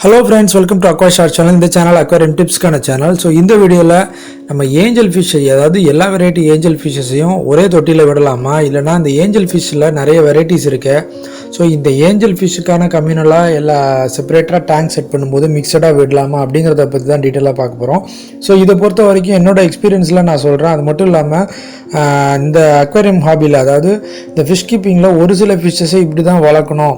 Hello friends welcome to Aqua Short channel இந்த channel aquarium டிப்ஸ்க்கான channel so இந்த வீடியோவில் நம்ம ஏஞ்சல் ஃபிஷ் அதாவது எல்லா வெரைட்டி ஏஞ்சல் ஃபிஷ்ஷஸையும் ஒரே தொட்டியில் விடலாமா? இல்லைனா இந்த ஏஞ்சல் ஃபிஷ்ஷில் நிறைய வெரைட்டிஸ் இருக்கு. ஸோ இந்த ஏஞ்சல் ஃபிஷ்ஷுக்கான கம்யூனலாக எல்லா செப்பரேட்டாக டேங்க் செட் பண்ணும்போது மிக்சடாக விடலாமா அப்படிங்கிறத பற்றி தான் டீட்டெயிலாக பார்க்க போகிறோம் ஸோ இதை பொறுத்த வரைக்கும் என்னோட எக்ஸ்பீரியன்ஸில் நான் சொல்கிறேன் அது மட்டும் இல்லாமல் இந்த அக்வாரியம் ஹாபியில் அதாவது இந்த ஃபிஷ் கீப்பிங்கில் ஒரு சில ஃபிஷ்ஷஸை இப்படி தான் வளர்க்கணும்.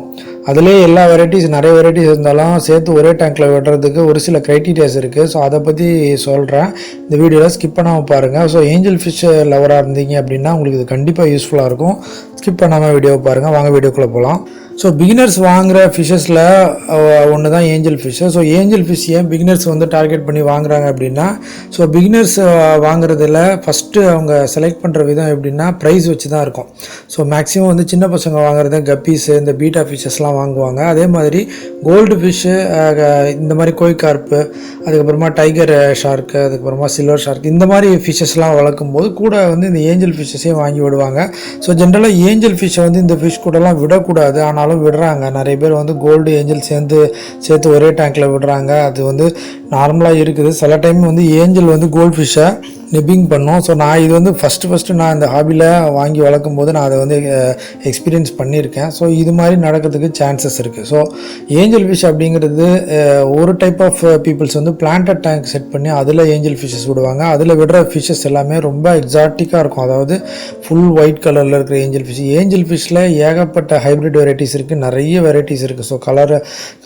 அதிலே எல்லா வெரைட்டிஸ் நிறைய வெரைட்டிஸ் இருந்தாலும் சேர்த்து ஒரே டேங்க்கில் விடுறதுக்கு ஒரு சில க்ரைட்டீரியாஸ் இருக்குது ஸோ அதை பற்றி சொல்கிறேன் இந்த வீடியோவில் ஸ்கிப் பண்ணாமல் பாருங்கள் ஸோ ஏஞ்சல் ஃபிஷ் லவராக இருந்தீங்க அப்படின்னா உங்களுக்கு இது கண்டிப்பாக யூஸ்ஃபுல்லாக இருக்கும். ஸ்கிப் பண்ணாமல் வீடியோவை பாருங்கள் வாங்க வீடியோக்குள்ளே போகலாம் ஸோ பிகினர்ஸ் வாங்குகிற ஃபிஷ்ஷஸில் ஒன்று தான் angel fish so angel fish ஏன் பிகினர்ஸ் வந்து டார்கெட் பண்ணி வாங்குறாங்க அப்படின்னா ஸோ பிகினர்ஸ் வாங்குறதுல ஃபஸ்ட்டு அவங்க செலக்ட் பண்ணுற விதம் எப்படின்னா ப்ரைஸ் வச்சு தான் இருக்கும். ஸோ மேக்ஸிமம் வந்து சின்ன பசங்க வாங்குறது கப்பீஸு இந்த பீட்டா ஃபிஷ்ஷஸ்லாம் வாங்குவாங்க. அதே மாதிரி கோல்டு ஃபிஷ்ஷு இந்த மாதிரி கோய் கார்ப்பு அதுக்கப்புறமா டைகர் ஷார்க்கு அதுக்கப்புறமா சில்வர் ஷார்க் இந்த மாதிரி ஃபிஷ்ஷஸ்லாம் வளர்க்கும் போது கூட வந்து இந்த ஏஞ்சல் ஃபிஷ்ஷஸையும் வாங்கி விடுவாங்க. ஸோ ஜென்ரலாக ஏஞ்சல் ஃபிஷ்ஷை வந்து இந்த ஃபிஷ் கூடலாம் விடக்கூடாது. ஆனால் ஆனாலும் விடுறாங்க. நிறைய பேர் வந்து கோல்டு ஏஞ்சல் சேர்ந்து சேர்த்து ஒரே டேங்க்கில் விடுறாங்க. அது வந்து நார்மலாக இருக்குது. சில டைம் வந்து ஏஞ்சல் வந்து கோல்டு ஃபிஷ்ஷை நிப்பிங் பண்ணோம். ஸோ நான் இது வந்து ஃபஸ்ட்டு ஃபஸ்ட்டு நான் இந்த ஹாபியில் வாங்கி வளர்க்கும் போது நான் அதை வந்து எக்ஸ்பீரியன்ஸ் பண்ணியிருக்கேன். ஸோ இது மாதிரி நடக்கிறதுக்கு சான்சஸ் இருக்குது ஸோ ஏஞ்சல் ஃபிஷ் அப்படிங்கிறது ஒரு டைப் ஆஃப் பீப்புள்ஸ் வந்து பிளான்டட் டேங்க் செட் பண்ணி அதில் ஏஞ்சல் ஃபிஷ்ஷஸ் விடுவாங்க. அதில் விடுற ஃபிஷ்ஷஸ் எல்லாமே ரொம்ப எக்ஸாட்டிக்காக இருக்கும். அதாவது ஃபுல் ஒயிட் கலரில் இருக்கிற ஏஞ்சல் ஃபிஷ் ஏஞ்சல் ஃபிஷ்ஷில் ஏகப்பட்ட ஹைப்ரிட் வெரைட்டிஸ் இருக்குது நிறைய வெரைட்டிஸ் இருக்குது ஸோ கலர்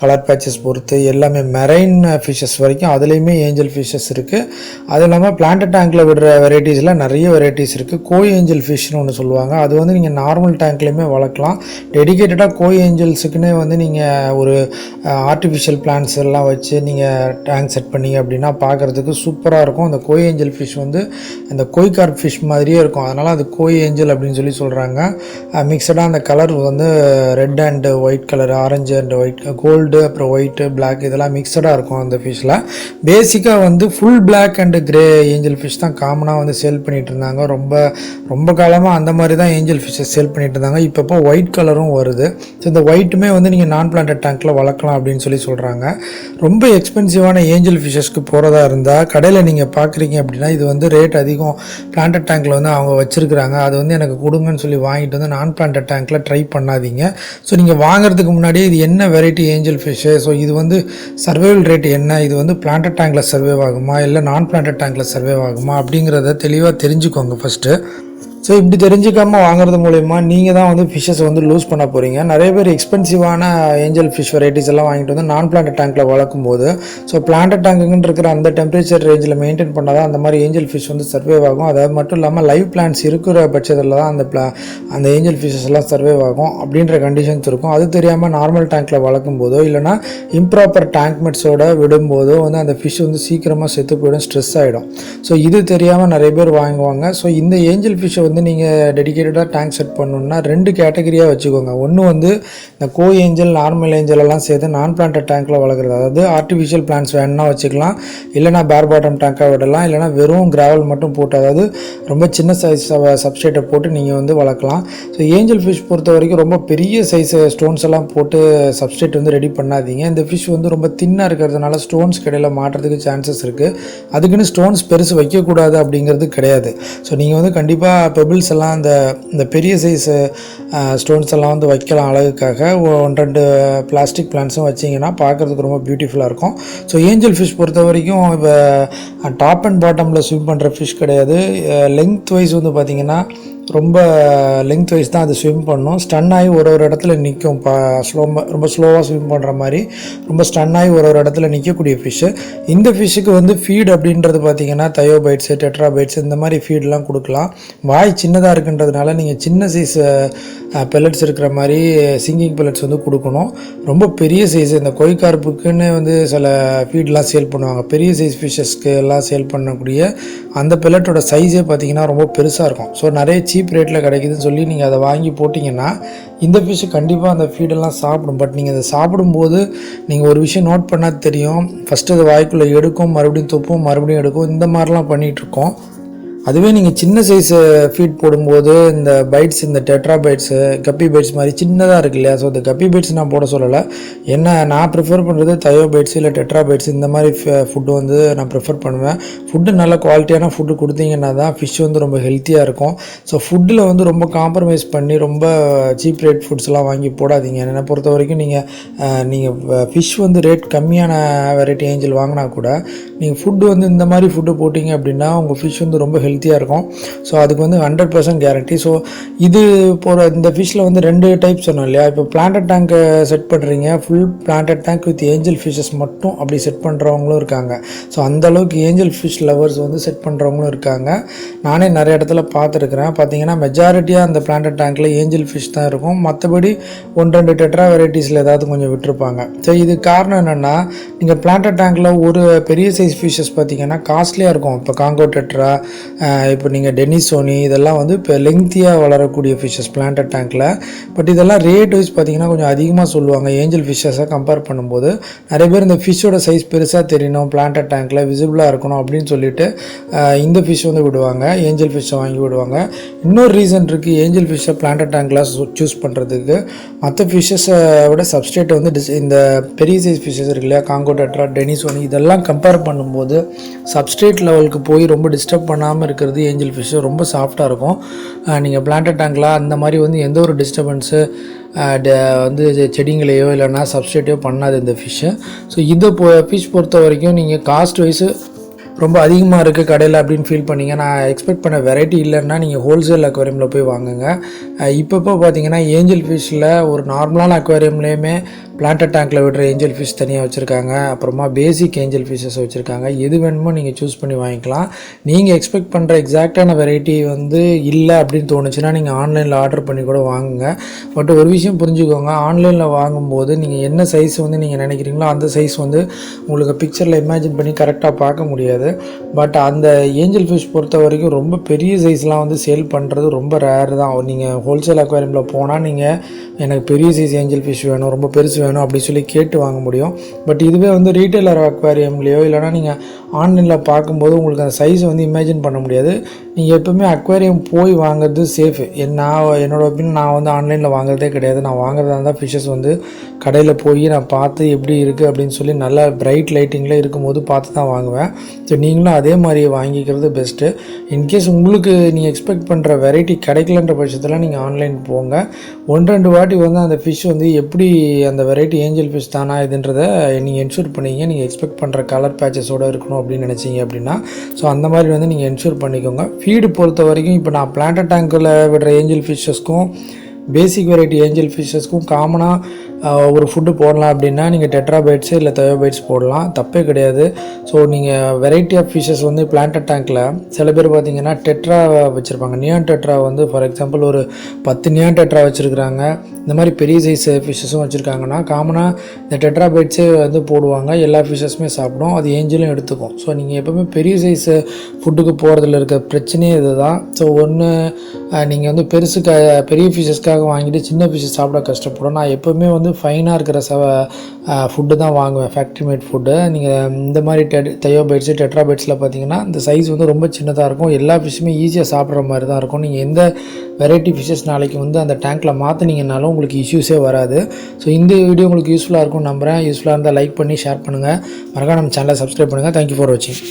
கலர் பேச்சஸ் பொறுத்து எல்லாமே மெரைன் ஃபிஷ்ஷஸ் வரைக்கும் அதுலேயுமே ஏஞ்சல் ஃபிஷ்ஷஸ் இருக்குது அது இல்லாமல் பிளான்ட் டேங்க்கில் விடுற வெரைட்டிஸில் நிறைய வெரைட்டிஸ் இருக்குது கோய் ஏஞ்சல் ஃபிஷ்னு ஒன்று சொல்லுவாங்க. அது வந்து நீங்கள் நார்மல் டேங்க்லேயுமே வளர்க்கலாம். டெடிகேட்டடாக கோய் ஏஞ்சல்ஸுக்குன்னே வந்து நீங்கள் ஒரு ஆர்டிஃபிஷியல் பிளான்ஸ் எல்லாம் வச்சு நீங்கள் டேங்க் செட் பண்ணீங்க அப்படின்னா பார்க்குறதுக்கு சூப்பராக இருக்கும். அந்த கோய் ஏஞ்சல் ஃபிஷ் வந்து அந்த கோய் கார்ப் ஃபிஷ் மாதிரியே இருக்கும். அதனால் அது கோய் ஏஞ்சல் அப்படின்னு சொல்லி சொல்கிறாங்க மிக்சடாக அந்த கலர் வந்து red and white colour orange and white gold அப்புறம் ஒயிட்டு பிளாக் இதெல்லாம் மிக்சடாக இருக்கும் அந்த ஃபிஷ்ஷில் பேசிக்காக வந்து full black and grey angel fish தான் காமனாக வந்து சேல் பண்ணிகிட்டு இருந்தாங்க ரொம்ப ரொம்ப காலமாக அந்த மாதிரி தான் ஏஞ்சல் ஃபிஷ்ஷஸ் சேல் பண்ணிகிட்டு இருந்தாங்க இப்போ ஒயிட் கலரும் வருது. ஸோ இந்த ஒயிட்டுமே வந்து நீங்கள் நான் பிளான்ட் டேங்க்கில் வளர்க்கலாம் அப்படின்னு சொல்லி சொல்கிறாங்க ரொம்ப எக்ஸ்பென்சிவான ஏஞ்சல் ஃபிஷ்ஷஸ்க்கு போகிறதா இருந்தால் கடையில் நீங்கள் பார்க்குறீங்க அப்படின்னா இது வந்து ரேட் அதிகம் பிளான்ட் டேங்க்கில் வந்து அவங்க வச்சுருக்குறாங்க. அது வந்து எனக்கு கொடுங்கன்னு சொல்லி வாங்கிட்டு வந்து நான் பிளான்ட் டேங்க்கில் ட்ரை பண்ணாதீங்க. ஸோ நீங்கள் வாங்குறதுக்கு முன்னாடியே இது என்ன வெரைட்டி ஏஞ்சல் ஃபிஷ்ஷு ஸோ இது வந்து சர்வைவல் ரேட் என்ன? இது வந்து பிளான்ட் டேங்க்கில் சர்வே ஆகுமா? இல்லை நான் பிளான்ட் டேங்கில் சர்வே ஆகுமா? அப்படிங்கிறத தெளிவாக தெரிஞ்சுக்கோங்க ஃபஸ்ட்டு ஸோ இப்படி தெரிஞ்சுக்காம வாங்குறது மூலயமா நீங்கள் தான் வந்து ஃபிஷ்ஷஸ் வந்து லூஸ் பண்ண போகிறீங்க நிறைய பேர் எக்ஸ்பென்சிவான ஏஞ்சல் ஃபிஷ் வெரைட்டிஸ் எல்லாம் வாங்கிட்டு வந்து நான் பிளான்ட் டேங்க்கில் வளர்க்கும் போது ஸோ பிளான்ட் டேங்குன்னு இருக்கிற அந்த டெம்பரேச்சர் ரேஞ்சில் மெயின்டைன் பண்ணால் தான் அந்த மாதிரி ஏஞ்சல் ஃபிஷ் வந்து சர்வே ஆகும். அது மட்டும் இல்லாமல் லைவ் பிளான்ஸ் இருக்கிற பட்சத்தில் தான் அந்த பிளா அந்த ஏஞ்சல் ஃபிஷஸ் எல்லாம் சர்வே ஆகும் அப்படின்ற கண்டிஷன்ஸ் இருக்கும். அது தெரியாமல் நார்மல் டேங்க்கில் வளர்க்கும் போதோ இல்லைனா இம்ப்ராப்பர் டேங்க் மெட்ஸோட விடும்போதோ வந்து அந்த ஃபிஷ் வந்து சீக்கிரமாக செத்து போயிடும் ஸ்ட்ரெஸ் ஆகிடும் ஸோ இது தெரியாமல் நிறைய பேர் வாங்குவாங்க. ஸோ இந்த ஏஞ்சல் ஃபிஷ்ஷை வந்து நீங்கள் டெடிகேட்டடாக டேங்க் செட் பண்ணணுன்னா ரெண்டு கேட்டகரியாக வச்சுக்கோங்க. ஒன்று வந்து இந்த கோ ஏஞ்சல் நார்மல் ஏஞ்சல் எல்லாம் சேர்த்து நான் பிளான்ட் டேங்க்கில் வளர்க்குறது. அதாவது ஆர்டிஃபிஷியல் பிளான்ஸ் வேணும்னா வச்சுக்கலாம். இல்லைனா பேர் பாட்டம் டேங்காக விடலாம். இல்லைனா வெறும் கிராவல் மட்டும் போட்டு அதாவது ரொம்ப சின்ன சைஸ் சப்ஸ்டேட்டை போட்டு நீங்கள் வந்து வளர்க்கலாம். ஸோ ஏஞ்சல் ஃபிஷ் பொறுத்த வரைக்கும் ரொம்ப பெரிய சைஸ் ஸ்டோன்ஸ் எல்லாம் போட்டு சப்ஸ்டேட் வந்து ரெடி பண்ணாதீங்க. இந்த ஃபிஷ் வந்து ரொம்ப தின்னாக இருக்கிறதுனால ஸ்டோன்ஸ் கடையில் மாட்டுறதுக்கு சான்சஸ் இருக்குது அதுக்குன்னு ஸ்டோன்ஸ் பெருசு வைக்கக்கூடாது அப்படிங்கிறது கிடையாது. ஸோ நீங்கள் வந்து கண்டிப்பாக பெபிள்ஸ் எல்லாம் அந்த இந்த பெரிய சைஸ் ஸ்டோன்ஸ் எல்லாம் வந்து வைக்கலாம் அழகுக்காக. ஒன் ரெண்டு பிளாஸ்டிக் பிளான்ஸும் வச்சிங்கன்னா பார்க்குறதுக்கு ரொம்ப பியூட்டிஃபுல்லாக இருக்கும். ஸோ ஏஞ்சல் ஃபிஷ் பொறுத்த வரைக்கும் இப்போ டாப் அண்ட் பாட்டமில் ஸ்விம் பண்ணுற ஃபிஷ் கிடையாது. லெங்த் வைஸ் வந்து பார்த்திங்கன்னா ரொம்ப லெங்த் வைஸ் தான் அது ஸ்விம் பண்ணும். ஸ்டன் ஆகி ஒரு ஒரு இடத்துல நிற்கும் பா ஸ்லோ ரொம்ப ஸ்லோவாக ஸ்விம் பண்ணுற மாதிரி. ரொம்ப ஸ்டன் ஆகி ஒரு ஒரு இடத்துல நிற்கக்கூடிய ஃபிஷ்ஷு இந்த ஃபிஷ்ஷுக்கு வந்து ஃபீட் அப்படின்றது பார்த்தீங்கன்னா தயோபைட்ஸு டெட்ராபைட்ஸ் இந்த மாதிரி ஃபீட்லாம் கொடுக்கலாம். வாய் சின்னதாக இருக்குன்றதுனால நீங்கள் சின்ன சைஸ் பெல்லட்ஸ் இருக்கிற மாதிரி சிங்கிங் பெல்லட்ஸ் வந்து கொடுக்கணும். ரொம்ப பெரிய சைஸ் இந்த கொய்கார்ப்புக்குன்னு வந்து சில ஃபீட்லாம் சேல் பண்ணுவாங்க. பெரிய சைஸ் ஃபிஷ்ஷஸ்க்கு எல்லாம் சேல் பண்ணக்கூடிய அந்த பெல்லட்டோட சைஸே பார்த்தீங்கன்னா ரொம்ப பெருசாக இருக்கும். ஸோ நிறைய சீப் ரேட்டில் கிடைக்குதுன்னு சொல்லி நீங்கள் அதை வாங்கி போட்டிங்கன்னா இந்த ஃபிஷ்ஷு கண்டிப்பாக அந்த ஃபீடெல்லாம் சாப்பிடும். பட் நீங்கள் அதை சாப்பிடும்போது நீங்கள் ஒரு விஷயம் நோட் பண்ணால் தெரியும். ஃபஸ்ட்டு அதை வாய்க்குள்ளே எடுக்கும் மறுபடியும் துப்பும் மறுபடியும் எடுக்கும். இந்த மாதிரிலாம் பண்ணிகிட்ருக்கோம் அதுவே நீங்கள் சின்ன சைஸ் ஃபீட் போடும்போது இந்த பைட்ஸ் இந்த டெட்ரா பைட்ஸு கப்பி பைட்ஸ் மாதிரி சின்னதாக இருக்கு இல்லையா? ஸோ இந்த கப்பி பைட்ஸ் நான் போட சொல்லலை. என்ன நான் ப்ரிஃபர் பண்ணுறது தயோ பைட்ஸ் இல்லை டெட்ரா பைட்ஸ் இந்த மாதிரி ஃபுட்டு வந்து நான் ப்ரிஃபர் பண்ணுவேன். ஃபுட்டு நல்ல குவாலிட்டியான ஃபுட்டு கொடுத்தீங்கன்னா தான் ஃபிஷ் வந்து ரொம்ப ஹெல்த்தியாக இருக்கும். ஸோ ஃபுட்டில் வந்து ரொம்ப காம்ப்ரமைஸ் பண்ணி ரொம்ப சீப் ரேட் ஃபுட்ஸ்லாம் வாங்கி போடாதீங்க. என்னை பொறுத்த வரைக்கும் நீங்கள் நீங்கள் ஃபிஷ் வந்து ரேட் கம்மியான வெரைட்டி ஏஞ்சல் வாங்கினா கூட நீங்கள் ஃபுட்டு வந்து இந்த மாதிரி ஃபுட்டு போட்டிங்க அப்படின்னா உங்கள் ஃபிஷ் வந்து ரொம்ப ஹெல்த் ஹெல்த்தியாக இருக்கும். ஸோ அதுக்கு வந்து ஹண்ட்ரட் பர்சன்ட் கேரண்டி ஸோ இது போகிற இந்த ஃபிஷ்ஷில் வந்து ரெண்டு டைப் சொன்னோம் இல்லையா? இப்போ பிளான்டட் டேங்க்கை செட் பண்ணுறீங்க full planted tank with angel fishes மட்டும் அப்படி செட் பண்ணுறவங்களும் இருக்காங்க. ஸோ அந்த அளவுக்கு ஏஞ்சல் ஃபிஷ் லவர்ஸ் வந்து செட் பண்ணுறவங்களும் இருக்காங்க. நானே நிறைய இடத்துல பார்த்துருக்குறேன். பார்த்தீங்கன்னா மெஜாரிட்டியாக அந்த பிளான்டட் டேங்க்கில் ஏஞ்சல் ஃபிஷ் தான் இருக்கும். மற்றபடி ஒன்று ரெண்டு டெட்ரா வெரைட்டிஸில் ஏதாவது கொஞ்சம் விட்டுருப்பாங்க. ஸோ இது காரணம் என்னென்னா நீங்கள் பிளான்டட் டேங்க்கில் ஒரு பெரிய சைஸ் ஃபிஷ்ஷஸ் பார்த்தீங்கன்னா காஸ்ட்லியாக இருக்கும். இப்போ காங்கோ டெட்ரா இப்போ நீங்கள் டெனிசோனி சோனி இதெல்லாம் வந்து இப்போ லெங்க்த்தியாக வளரக்கூடிய ஃபிஷ்ஷஸ் பிளான்டட் டேங்க்கில் பட் இதெல்லாம் ரேட் வைஸ் பார்த்தீங்கன்னா கொஞ்சம் அதிகமாக சொல்லுவாங்க. ஏஞ்சல் ஃபிஷ்ஷஸை கம்பேர் பண்ணும்போது நிறைய பேர் இந்த ஃபிஷ்ஷோட சைஸ் பெருசாக தெரியணும் பிளான்டட் டேங்க்கில் விசிபிளாக இருக்கணும் அப்படின்னு சொல்லிட்டு இந்த ஃபிஷ் வந்து விடுவாங்க. ஏஞ்சல் ஃபிஷ்ஷை வாங்கி விடுவாங்க. இன்னொரு ரீசன் இருக்குது ஏஞ்சல் ஃபிஷ்ஷை பிளான்டட் டேங்க்கில் சூஸ் பண்ணுறதுக்கு மற்ற ஃபிஷ்ஷஸை விட சப்ஸ்டேட் வந்து டிஸ் இந்த பெரிய சைஸ் ஃபிஷ்ஷஸ் இருக்கு இல்லையா? காங்கோ டெட்ரா டெனிசோனி இதெல்லாம் கம்பேர் பண்ணும்போது சப்ஸ்டேட் லெவலுக்கு போய் ரொம்ப டிஸ்டர்ப் பண்ணாமல் இருக்கிறது ஏஞ்சல் ஃபிஷ்ஷு ரொம்ப சாஃப்டாக இருக்கும். நீங்கள் பிளான்டட் டேங்கில் அந்த மாதிரி வந்து எந்த ஒரு டிஸ்டர்பன்ஸு வந்து செடிங்களையோ இல்லைன்னா சப்ஸ்ட்ரேட்டையோ பண்ணாது இந்த ஃபிஷ்ஷு. ஸோ இதை பொ ஃபிஷ் பொறுத்த வரைக்கும் நீங்கள் காஸ்ட் வைஸு ரொம்ப அதிகமாக இருக்குது கடையில் அப்படின்னு ஃபீல் பண்ணீங்க. நான் எக்ஸ்பெக்ட் பண்ண வெரைட்டி இல்லைன்னா நீங்கள் ஹோல்சேல் அக்வாரியமில் போய் வாங்குங்க. இப்போப்போ பார்த்தீங்கன்னா ஏஞ்சல் ஃபிஷ்ஷில் ஒரு நார்மலான அக்வாரியம்லேயுமே பிளான்ட் டேங்க்கில் விடுற ஏஞ்சல் ஃபிஷ் தனியாக வச்சுருக்காங்க. அப்புறமா பேசிக் ஏஞ்சல் ஃபிஷ்ஷஸ் வச்சுருக்காங்க. எது வேணுமோ நீங்கள் சூஸ் பண்ணி வாங்கிக்கலாம். நீங்கள் எக்ஸ்பெக்ட் பண்ணுற எக்ஸாக்டான வெரைட்டி வந்து இல்லை அப்படின்னு தோணுச்சுன்னா நீங்கள் ஆன்லைனில் ஆர்டர் பண்ணி கூட வாங்குங்க. பட் ஒரு விஷயம் புரிஞ்சுக்கோங்க. ஆன்லைனில் வாங்கும்போது நீங்கள் என்ன சைஸ் வந்து நீங்கள் நினைக்கிறீங்களோ அந்த சைஸ் வந்து உங்களுக்கு பிக்சரில் இமேஜின் பண்ணி கரெக்டாக பார்க்க முடியாது. பட் அந்த ஏஞ்சல் ஃபிஷ் பொறுத்த வரைக்கும் ரொம்ப பெரிய சைஸ்லாம் வந்து சேல் பண்ணுறது ரொம்ப ரேர் தான். நீங்கள் ஹோல்சேல் அக்வாரியமில் போனால் நீங்கள் எனக்கு பெரிய சைஸ் ஏஞ்சல் ஃபிஷ் வேணும் ரொம்ப பெருசு வேணும் அப்படின்னு சொல்லி கேட்டு வாங்க முடியும். பட் இதுவே வந்து ரீட்டைலர் அக்வாரியம்லேயோ இல்லைனா நீங்கள் ஆன்லைனில் பார்க்கும்போது உங்களுக்கு அந்த சைஸ் வந்து இமேஜின் பண்ண முடியாது. நீங்கள் எப்பவுமே அக்வாரியம் போய் வாங்குறது சேஃபு நான் என்னோட ஒப்பீனியன் நான் வந்து ஆன்லைனில் வாங்குறதே கிடையாது. நான் வாங்குறதா இருந்தால் ஃபிஷ்ஷஸ் வந்து கடையில் போய் நான் பார்த்து எப்படி இருக்குது அப்படின்னு சொல்லி நல்லா பிரைட் லைட்டிங்கில் இருக்கும்போது பார்த்து தான் வாங்குவேன். ஸோ நீங்களும் அதே மாதிரி வாங்கிக்கிறது பெஸ்ட்டு இன்கேஸ் உங்களுக்கு நீங்கள் எக்ஸ்பெக்ட் பண்ணுற வெரைட்டி கிடைக்கலன்ற பட்சத்தில் நீங்கள் ஆன்லைன் போங்க. ஒன்று ரெண்டு வாட்டி வந்து அந்த ஃபிஷ் வந்து எப்படி அந்த வெரைட்டி ஏஞ்சல் ஃபிஷ் தானா இதுன்றதை நீங்கள் என்ஷூர் பண்ணீங்க. நீங்கள் எக்ஸ்பெக்ட் பண்ணுற கலர் பேச்சஸோடு இருக்கணும் அப்படின்னு நினச்சிங்க அப்படின்னா ஸோ அந்த மாதிரி வந்து நீங்கள் என்ஷூர் பண்ணிக்கோங்க. ஃபீடு பொறுத்த வரைக்கும் இப்போ நான் பிளான்ட் டேங்கில் விடுற ஏஞ்சல் ஃபிஷ்ஷஸ்க்கும் பேசிக் வெரைட்டி ஏஞ்சல் ஃபிஷ்ஷஸ்க்கும் காமனாக ஒரு ஃபுட்டு போடலாம் அப்படின்னா நீங்கள் டெட்ராபைட்ஸு இல்லை தயோபைட்ஸ் போடலாம். தப்பே கிடையாது. ஸோ நீங்கள் வெரைட்டி ஆஃப் ஃபிஷ்ஷஸ் வந்து பிளான்டட் டேங்க்கில் சில பேர் பார்த்தீங்கன்னா டெட்ரா வச்சுருப்பாங்க. நியான் டெட்ரா வந்து ஃபார் எக்ஸாம்பிள் ஒரு பத்து நியான் டெட்ரா வச்சுருக்குறாங்க. இந்த மாதிரி பெரிய சைஸ் ஃபிஷ்ஷஸும் வச்சுருக்காங்கன்னா காமனாக இந்த டெட்ராபைட்ஸே வந்து போடுவாங்க. எல்லா ஃபிஷ்ஷஸுமே சாப்பிடும். அது ஏஞ்சலும் எடுத்துக்கும். ஸோ நீங்கள் எப்போவுமே பெரிய சைஸ் ஃபுட்டுக்கு போகிறதுல இருக்க பிரச்சனையே இதுதான். ஸோ ஒன்று நீங்கள் வந்து பெருசுக்கு பெரிய ஃபிஷ்ஷஸ்க்காக வாங்கிட்டு சின்ன ஃபிஷ்ஷஸ் சாப்பிட கஷ்டப்படும். நான் எப்போவுமே வந்து ஃபைனாக இருக்கிற ச ஃபுட்டு தான் வாங்குவேன். ஃபேக்ட்ரி மேட் ஃபுட்டு நீங்கள் இந்த மாதிரி டெ டெட்ரா பைட்ஸில் பார்த்தீங்கன்னா இந்த சைஸ் வந்து ரொம்ப சின்னதாக இருக்கும். எல்லா ஃபிஷ்ஷுமே ஈஸியாக சாப்பிட்ற மாதிரி தான் இருக்கும். நீங்கள் எந்த வெரைட்டி ஃபிஷ்ஷஸ் நாளைக்கு வந்து அந்த டேங்க்கில் மாற்றினீங்கனாலும் உங்களுக்கு இஷ்யூஸே வராது. ஸோ இந்த வீடியோ உங்களுக்கு யூஸ்ஃபுல்லாக இருக்கும் நம்புகிறேன் யூஸ்ஃபுல்லாக இருந்தால் லைக் பண்ணி ஷேர் பண்ணுங்கள் மறக்காம நம்ம சேனலை சப்ஸ்கிரைப் பண்ணுங்கள் தேங்க்யூ ஃபார் வாட்சிங்